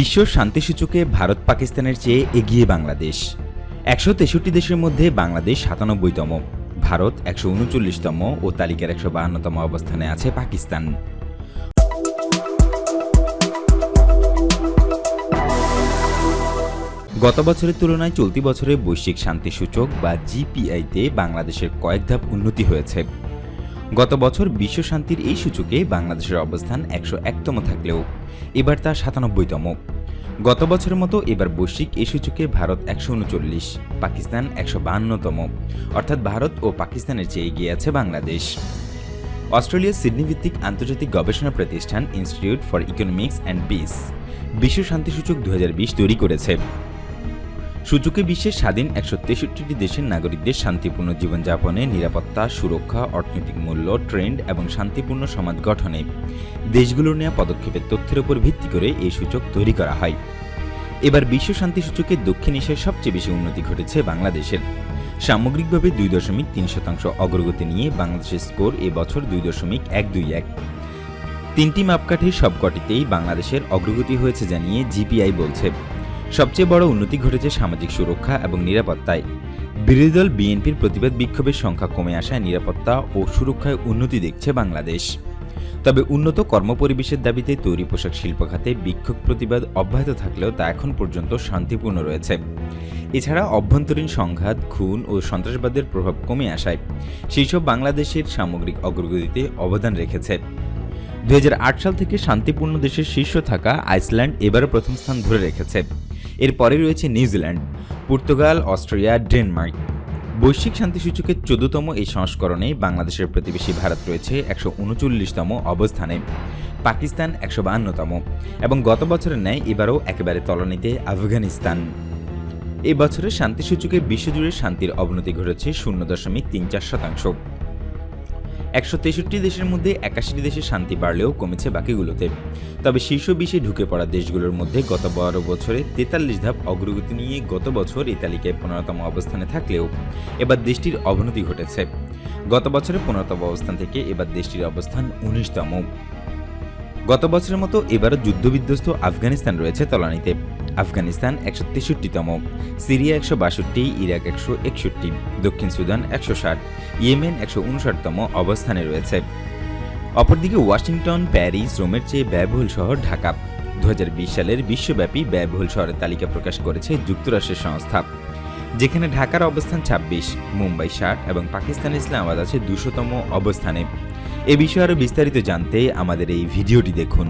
বিশ্ব শান্তি সূচকে ভারত পাকিস্তানের চেয়ে এগিয়ে বাংলাদেশ। একশো তেষট্টি দেশের মধ্যে বাংলাদেশ সাতানব্বইতম। ভারত একশো উনচল্লিশতম ও তালিকার একশো বাহান্নতম অবস্থানে আছে পাকিস্তান। গত বছরের তুলনায় চলতি বছরে বৈশ্বিক শান্তি সূচক বা জিপিআইতে বাংলাদেশের কয়েক ধাপ উন্নতি হয়েছে। গত বছর বিশ্ব শান্তির এই সূচকে বাংলাদেশের অবস্থান একশো একতম থাকলেও এবার তা সাতানব্বইতম। গত বছরের মতো এবার বৈশ্বিক এই সূচকে ভারত একশো উনচল্লিশ, পাকিস্তান একশো বাহান্নতম। অর্থাৎ ভারত ও পাকিস্তানের চেয়ে এগিয়ে আছে বাংলাদেশ। অস্ট্রেলিয়ার সিডনি ভিত্তিক আন্তর্জাতিক গবেষণা প্রতিষ্ঠান institute for economics and peace বিশ্ব শান্তি সূচক দু হাজার বিশ তৈরি করেছে। সূচকে বিশ্বের স্বাধীন একশো তেষট্টিটি দেশের নাগরিকদের শান্তিপূর্ণ জীবনযাপনে নিরাপত্তা, সুরক্ষা, অর্থনৈতিক মূল্য, ট্রেন্ড এবং শান্তিপূর্ণ সমাজ গঠনে দেশগুলোর নেওয়া পদক্ষেপের তথ্যের উপর ভিত্তি করে এই সূচক তৈরি করা হয়। এবার বিশ্ব শান্তি সূচকে দক্ষিণ এশিয়ায় সবচেয়ে বেশি উন্নতি ঘটেছে বাংলাদেশের। সামগ্রিকভাবে দুই দশমিক তিন শতাংশ অগ্রগতি নিয়ে বাংলাদেশের স্কোর এবছর দুই দশমিক এক দুই এক। তিনটি মাপকাঠির সবকটিতেই বাংলাদেশের অগ্রগতি হয়েছে জানিয়ে জিপিআই বলছে। সবচেয়ে বড় উন্নতি ঘটেছে সামাজিক সুরক্ষা এবং নিরাপত্তায়। বিরোধী দল বিএনপির প্রতিবাদ বিক্ষোভের সংখ্যা কমে আসায় নিরাপত্তা ও সুরক্ষায় উন্নতি দেখছে বাংলাদেশ। তবে উন্নত কর্মপরিবেশের দাবিতে তৈরি পোশাক শিল্প খাতে বিক্ষোভ প্রতিবাদ অব্যাহত থাকলেও তা এখন পর্যন্ত শান্তিপূর্ণ রয়েছে। এছাড়া অভ্যন্তরীণ সংঘাত, খুন ও সন্ত্রাসবাদের প্রভাব কমে আসায় সেইসব বাংলাদেশের সামগ্রিক অগ্রগতিতে অবদান রেখেছে। দুই হাজার আট সাল থেকে শান্তিপূর্ণ দেশের শীর্ষ থাকা আইসল্যান্ড এবারও প্রথম স্থান ধরে রেখেছে। এরপরে রয়েছে নিউজিল্যান্ড, পর্তুগাল, অস্ট্রিয়া, ডেনমার্ক। বৈশ্বিক শান্তি সূচকের চোদ্দতম এই সংস্করণে বাংলাদেশের প্রতিবেশী ভারত রয়েছে একশো উনচল্লিশতম অবস্থানে, পাকিস্তান একশো বাহান্নতম এবং গত বছরের ন্যায় এবারও একেবারে তলানিতে আফগানিস্তান। এই বছরের বিশ্বজুড়ে শান্তির অবনতি ঘটেছে শূন্য দশমিক তিন চার শতাংশ। একশো তেষট্টি দেশের মধ্যে একাশিটি দেশে শান্তি বাড়লেও কমেছে বাকিগুলোতে। তবে শীর্ষ বিশে ঢুকে পড়া দেশগুলোর মধ্যে গত বারো বছরে তেতাল্লিশ ধাপ অগ্রগতি নিয়ে গত বছর এই তালিকায় পনেরোতম অবস্থানে থাকলেও এবার দেশটির অবনতি ঘটেছে। গত বছরে পনেরোতম অবস্থান থেকে এবার দেশটির অবস্থান উনিশতম। গত বছরের মতো এবারও যুদ্ধবিধ্বস্ত আফগানিস্তান রয়েছে তলানিতে। আফগানিস্তান একশো তেষট্টিতম, সিরিয়া একশো বাষট্টি, ইরাক একশো একষট্টি, দক্ষিণ সুদান একশো ষাট, ইয়েমেন একশো উনষাটতম অবস্থানে রয়েছে। অপরদিকে ওয়াশিংটন, প্যারিস, রোমের চেয়ে ব্যয়বহুল শহর ঢাকা। দু হাজার বিশ সালের বিশ্বব্যাপী ব্যয়বহুল শহরের তালিকা প্রকাশ করেছে যুক্তরাষ্ট্রের সংস্থা। যেখানে ঢাকার অবস্থান ছাব্বিশ, মুম্বাই ষাট এবং পাকিস্তান ইসলামাবাদ আছে দুশোতম অবস্থানে। এ বিষয়ে আরও বিস্তারিত জানতে আমাদের এই ভিডিওটি দেখুন।